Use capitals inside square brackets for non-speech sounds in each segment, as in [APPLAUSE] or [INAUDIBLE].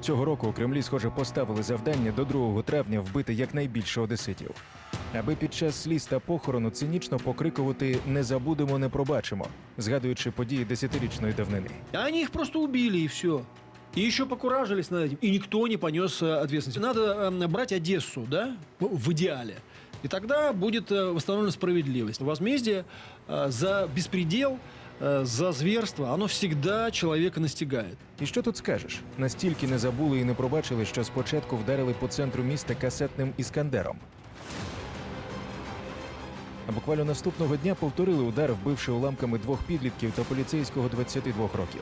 Цього року у Кремлі, схоже, поставили завдання до 2 травня вбити якнайбільше одеситів. Аби під час сліз та похорону цинічно покрикувати не забудемо, не пробачимо, згадуючи події десятирічної давнини. А Они их просто убили и все. И еще покуражились над этим. И никто не понес э, ответственности. Надо э, брать Одессу, да, в в идеале. И тогда будет э, восстановлена справедливость. Возмездие э, за беспредел, э, за зверство, оно всегда человека настигает. І що тут скажеш? Настільки не забули і не пробачили, що спочатку вдарили по центру міста касетним іскандером. А буквально наступного дня повторили удар, вбивши уламками двох підлітків та поліцейського 22 років.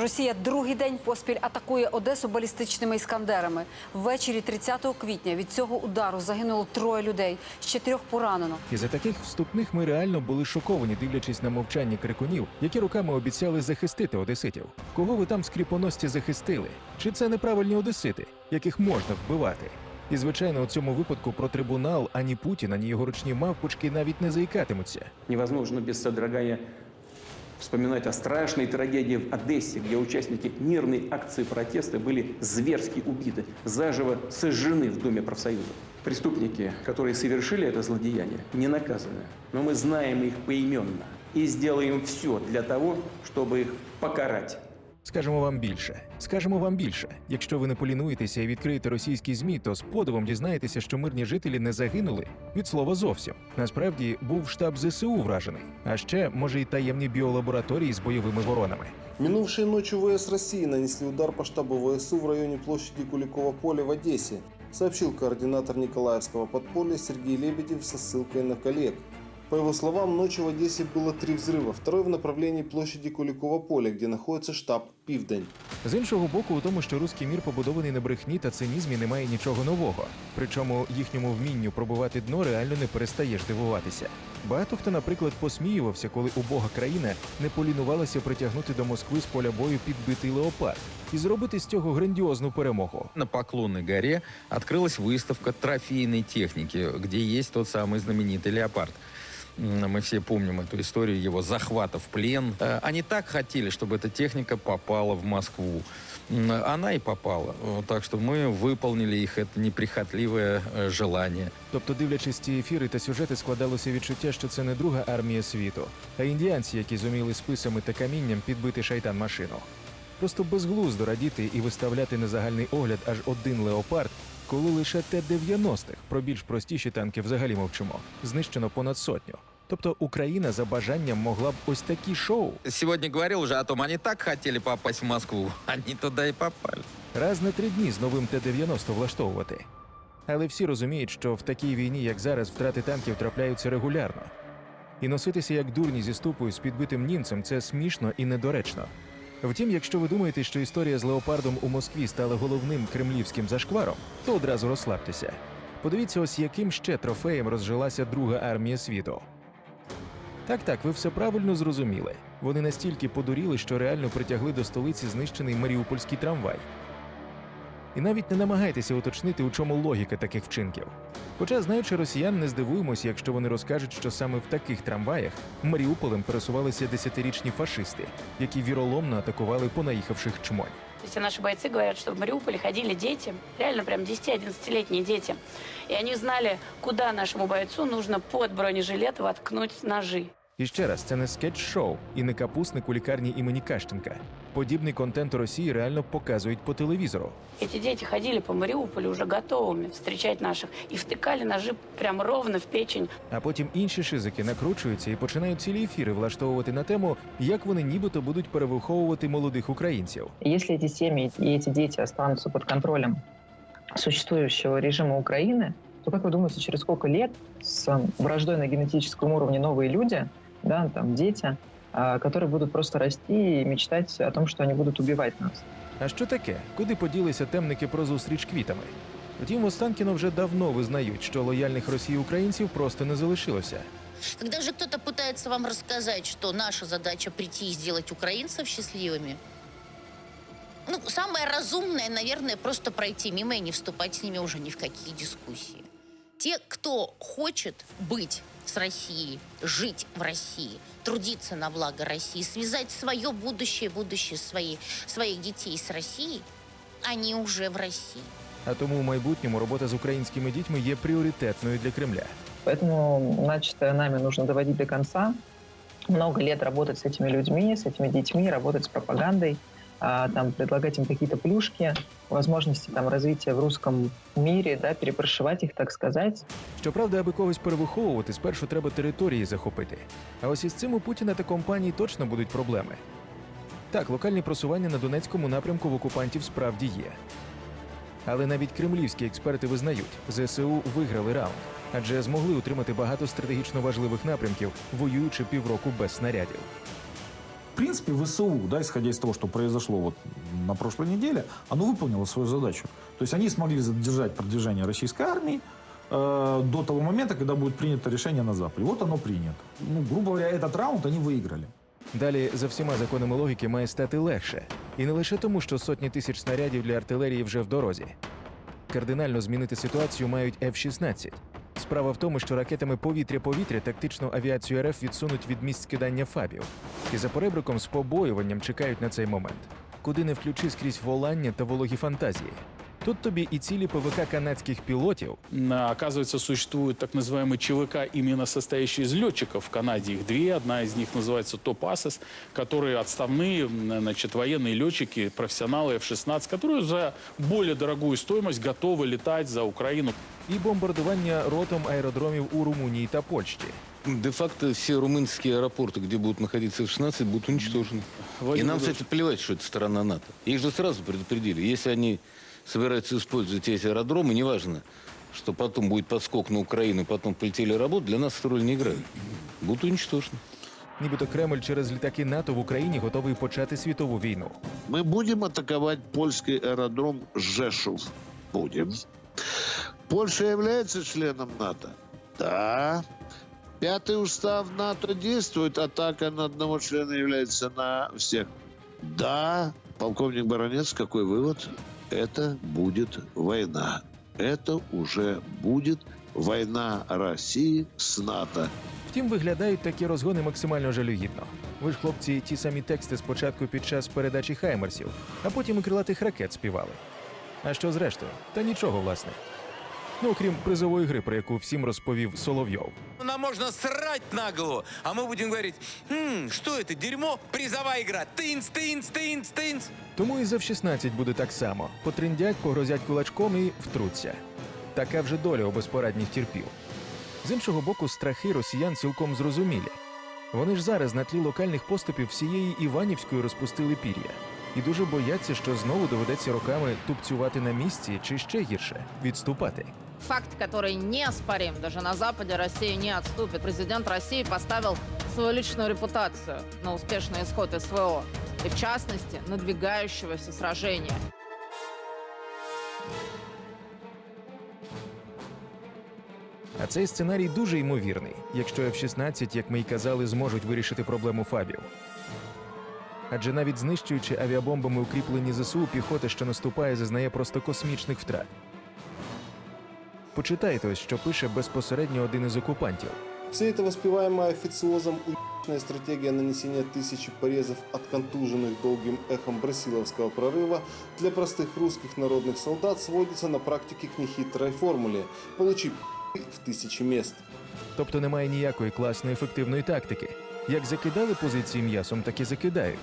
Росія другий день поспіль атакує Одесу балістичними іскандерами. Ввечері 30 квітня від цього удару загинуло троє людей, з чотирьох поранено. І за таких вступних ми реально були шоковані, дивлячись на мовчання крикунів, які руками обіцяли захистити одеситів. Кого ви там скріпоності захистили? Чи це неправильні одесити, яких можна вбивати? І звичайно, у цьому випадку про трибунал ані Путін, ані його ручні мавпочки навіть не заїкатимуться. Невозможно без содрогания вспоминать о страшной трагедии в Одессе, где участники мирной акции протеста были зверски убиты, заживо сожжены в Доме профсоюзов. Преступники, которые совершили это злодеяние, не наказаны. Но мы знаем их поименно и сделаем все для того, чтобы их покарать. Скажемо вам більше. Скажемо вам більше. Якщо ви не полінуєтеся і відкриєте російські змі, то з подивом дізнаєтеся, що мирні жителі не загинули від слова зовсім. Насправді був штаб ЗСУ вражений, а ще може й таємні біолабораторії з бойовими воронами. Минувшей ночью ВС России нанесли удар по штабу ВСУ в районе площади Куликова поля в Одессе, сообщил координатор Николаевского подполья Сергей Лебедев со ссылкой на коллег. По его словам, ночью в Одессе было три взрыва, второй в направлении площади Куликова поля, где находится штаб «Пивдень». З іншого боку, у тому, що руський мір побудований на брехні та цинізмі, немає нічого нового. Причому їхньому вмінню пробувати дно реально не перестаєш дивуватися. Багато хто, наприклад, посміювався, коли убога країна не полінувалася притягнути до Москви з поля бою підбитий леопард і зробити з цього грандіозну перемогу. На Поклонной горе открылась выставка трофейной техники, где есть тот самый знаменитый леопард. М, Мы все помним эту историю его захвата в плен. Э, Они так хотели, чтобы эта техника попала в Москву. М, Она и попала. Э, Так что мы выполнили их это неприхотливое э, желание. Тобто, дивлячись ці ефіри та сюжети, складалося відчуття, що це не друга армія світу, а індіанці, які зуміли списами та камінням підбити шайтан машину. Просто безглуздо радіти і виставляти на загальний огляд аж один леопард, коли лише Т-90-х, про більш простіші танки взагалі мовчимо, знищено понад сотню. Тобто Україна за бажанням могла б ось такі шоу Сегодня говорил уже о том, они так хотели попасть в Москву, [LAUGHS] они туда и попали. раз на три дні з новим Т-90 влаштовувати. Але всі розуміють, що в такій війні, як зараз, втрати танків трапляються регулярно. І носитися як дурні зі ступою з підбитим німцем це смішно і недоречно. Втім, якщо ви думаєте, що історія з леопардом у Москві стала головним кремлівським зашкваром, то одразу розслабтеся. Подивіться, ось яким ще трофеєм розжилася друга армія світу. Так, так, ви все правильно зрозуміли. Вони настільки подуріли, що реально притягли до столиці знищений маріупольський трамвай. І навіть не намагайтеся уточнити, у чому логіка таких вчинків. Хоча, знаючи росіян, не здивуємось, якщо вони розкажуть, що саме в таких трамваях Маріуполем пересувалися десятирічні фашисти, які віроломно атакували понаїхавших чмонь. Все наши бойцы говорят, что в Мариуполе ходили дети, реально прям 10-11-летние дети. И они знали, куда нашему бойцу нужно под бронежилет воткнуть ножи. І ще раз, це не скетч-шоу і не капусник у лікарні імені Кащенка. Подібний контент у Росії реально показують по телевізору. Эти дети ходили по Мариуполю уже готовыми встречать наших и втыкали ножи прям ровно в печень. А потім інші шизики накручуються і починають цілі ефіри влаштовувати на тему, як вони нібито будуть перевиховувати молодих українців. Если эти семьи и эти дети останутся под контролем существующего режима Украины, то, как вы думаете, через сколько лет с враждой на генетическом уровне новые люди, да, там дети, а, которые будут просто расти и мечтать о том, что они будут убивать нас? А що таке? Куди поділися темники про зустріч квітами? Втім, Останкіно вже давно визнають, що лояльних Росії українців просто не залишилося. Когда же кто-то пытается вам рассказать, что наша задача прийти и сделать украинцев счастливыми, ну, самое разумное, наверное, просто пройти мимо и не вступать с ними уже ни в какие дискуссии. Те, кто хочет быть с Россией, жить в России, трудиться на благо России, связать свое будущее, будущее своей, своих детей с Россией, они уже в России. А тому у майбутньому робота з українськими дітьми є пріоритетною для Кремля. Поэтому начатое нами нужно доводить до конца. Много лет работать с этими людьми, с этими детьми, работать с пропагандой, а, Там, предлагать им какие-то плюшки, возможности там, развития в русском мире, да, перепрошивать их, так сказать. Щоправда, аби когось перевиховувати, спершу треба території захопити. А ось із цим у Путіна та компанії точно будуть проблеми. Так, локальні просування на Донецькому напрямку в окупантів справді є. Але навіть кремлівські експерти визнають, ЗСУ виграли раунд, адже змогли утримати багато стратегічно важливих напрямків, воюючи півроку без снарядів В принципе, ВСУ, да, исходя из того, что произошло вот на прошлой неделе, оно выполнило свою задачу. То есть они смогли задержать продвижение российской армии э, до того момента, когда будет принято решение на Западе. Вот оно принято. Ну, грубо говоря, этот раунд они выиграли. Далі за всіма законами логіки має стати легше. І не лише тому, що сотні тисяч снарядів для артилерії вже в дорозі. Кардинально змінити ситуацію мають F-16. Справа в тому, що ракетами повітря-повітря тактичну авіацію РФ відсунуть від місць скидання фабів. І за поребриком з побоюванням чекають на цей момент. Куди не включи скрізь волання та вологі фантазії. Тут тобі і цілі ПВК канадських пілотів, На- Оказывается, существует так называемый ЧВК, именно состоящий из летчиков. В Канаде их две. Одна из них называется ТОПАСОС, которые отставные м, значит, военные летчики, профессионалы F-16, которые за более дорогую стоимость готовы летать за Украину. і бомбардування ротом аеродромів у Румунії та Польщі. Де-факто все румынские аэропорты, где будут находиться F-16, будут уничтожены. И Владимир нам, Владимирович, кстати, плевать, что это страна НАТО. Их же сразу предупредили. Если они собираются использовать эти аэродромы, неважно, что потом будет подскок на Украину, потом полетели работать, для нас эту роль не играют. Будут уничтожены. Нібито Кремль через літаки НАТО в Україні готовий почати світову війну. Мы будем атаковать польский аэродром Жешув. Будем. Польша является членом НАТО? Да. Пятый устав НАТО действует, атака на одного члена является на всех. Да. Полковник Баранец, какой вывод? Это будет война. Это уже будет война России с НАТО. Втім, виглядають такі розгони максимально жалюгідно. Ви ж, хлопці, ті самі тексти спочатку під час передачі хаймерсів, а потім і крилатих ракет співали. А що зрештою? Та нічого, власне. Ну, окрім призової гри, про яку всім розповів Соловйов. Нам можно срать на голову, а мы будем говорить, «Хм, что это, дерьмо? Призовая игра. Тынц, тынц, тынц, тынц. Тому і за F-16 буде так само: потриндять, погрозять кулачком і втруться. Така вже доля у безпорадніх терпів. З іншого боку, страхи росіян цілком зрозумілі. Вони ж зараз на тлі локальних поступів всієї Іванівської розпустили пір'я. І дуже бояться, що знову доведеться роками тупцювати на місці чи ще гірше відступати. Факт, который неоспорим. Даже на Западе Россия не отступит. Президент России поставил свою личную репутацию на успешный исход СВО. И в частности, надвигающегося сражения. А цей сценарій дуже ймовірний, якщо F-16, як ми й казали, зможуть вирішити проблему фабів. Адже навіть знищуючи авіабомбами укріплені ЗСУ, піхота, що наступає, зазнає просто космічних втрат. Почитайте ось, що пише безпосередньо один із окупантів. Все это воспеваемая официозом уебищная стратегия нанесения тысячи порезов от контуженных долгим эхом Брасиловского прорыва для простых русских народных солдат сводится на практике к нехитрой формуле «получи в тысячи мест». Тобто немає ніякої класної ефективної тактики. Як закидали позиції м'ясом, так і закидають.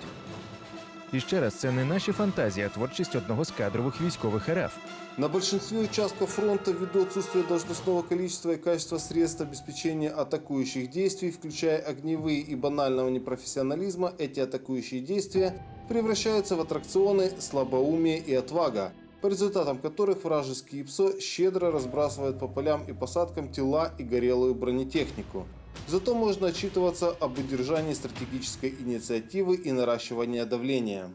І ще раз, це не наші фантазії, а творчість одного з кадрових військових РФ. На большинстве участков фронта, ввиду отсутствия должностного количества и качества средств обеспечения атакующих действий, включая огневые и банального непрофессионализма, эти атакующие действия превращаются в аттракционы слабоумие и отвага, по результатам которых вражеские ПСО щедро разбрасывают по полям и посадкам тела и горелую бронетехнику. Зато можно отчитываться об удержании стратегической инициативы и наращивании давления.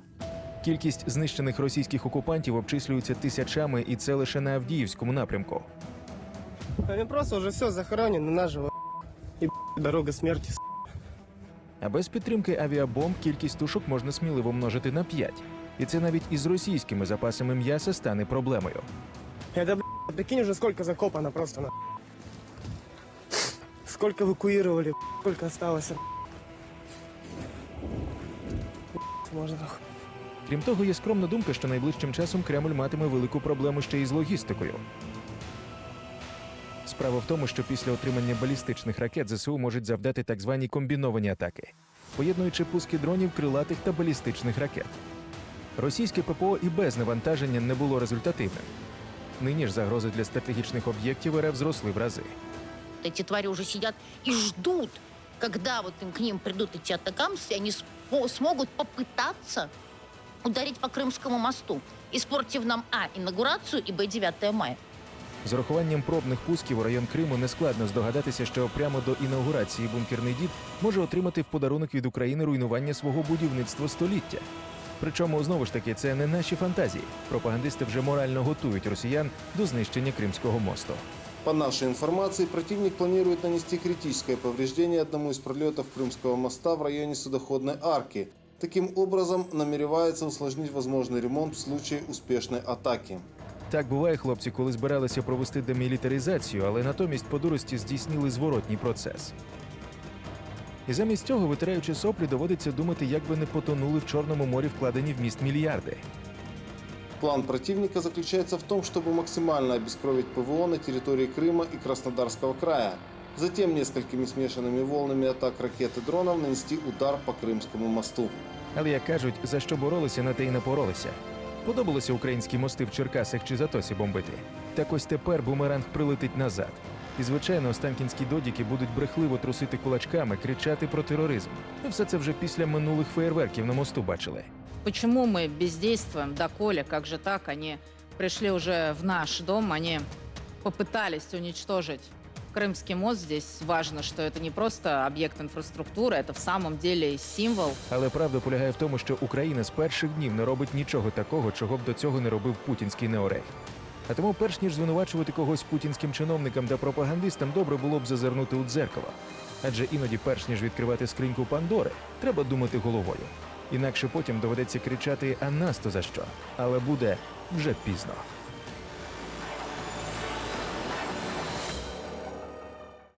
Кількість знищених російських окупантів обчислюється тисячами, і це лише на Авдіївському напрямку. Они просто уже все захоронено наживо. И дорога смерти. А без підтримки авіабомб кількість тушок можна сміливо множити на 5. І це навіть із російськими запасами м'яса стане проблемою. Это, б***ь, прикинь, уже сколько закопано просто на. Сколько эвакуировали, сколько осталось. б***ь. Можно. Крім того, є скромна думка, що найближчим часом Кремль матиме велику проблему ще й з логістикою. Справа в тому, що після отримання балістичних ракет ЗСУ можуть завдати так звані комбіновані атаки, поєднуючи пуски дронів, крилатих та балістичних ракет. Російське ППО і без навантаження не було результативним. Нині ж загрози для стратегічних об'єктів РФ зросли в рази. Эти твари уже сидят и ждут, когда вот им, к ним придут эти атакамсы, и они спо- смогут попытаться ударить по Крымскому мосту, испортив нам А. инаугурацию и Б. 9 мая. З урахуванням пробних пусків у район Криму нескладно здогадатися, що прямо до інаугурації бункерний дід може отримати в подарунок від України руйнування свого будівництва століття. Причому знову ж таки це не наші фантазії. Пропагандисти вже морально готують росіян до знищення Кримського мосту. По нашей информации, противник планирует нанести критическое повреждение одному из пролетов Крымского моста в районе судоходной арки. Таким образом, намеревается усложнить возможный ремонт в случае успешной атаки. Так буває, хлопці, коли збиралися провести демілітаризацію, але натомість по дурості здійснили зворотній процес. І замість цього, витираючи соплі, доводиться думати, як би не потонули в Чорному морі вкладені в міст мільярди. План противника заключается в том, чтобы максимально обескровить ПВО на территории Крыма и Краснодарского края. Затем несколькими смешанными волнами атак ракет и дронов нанести удар по Крымскому мосту. Але як кажуть, за що боролися, на те й напоролися. Подобалося українські мости в Черкасах чи Затосі бомбити. Так ось тепер бумеранг прилетить назад. І, звичайно, останкінські додіки будуть брехливо трусити кулачками, кричати про тероризм. І все це вже після минулих феєрверків на мосту бачили. Почему мы бездействуем, доколе, как же так, они пришли уже в наш дом, они попытались уничтожить Крымский мост. Здесь важно, что это не просто объект инфраструктуры, это в самом деле символ Але правда полягає в тому, що Україна з перших днів не робить нічого такого, чого б до цього не робив путінський неорей. А тому, перш ніж звинувачувати когось путінським чиновникам та пропагандистам, добре було б зазирнути у дзеркало. Адже іноді, перш ніж відкривати скриньку Пандори, треба думати головою. Інакше потім доведеться кричати: а нас то за що? Але буде вже пізно.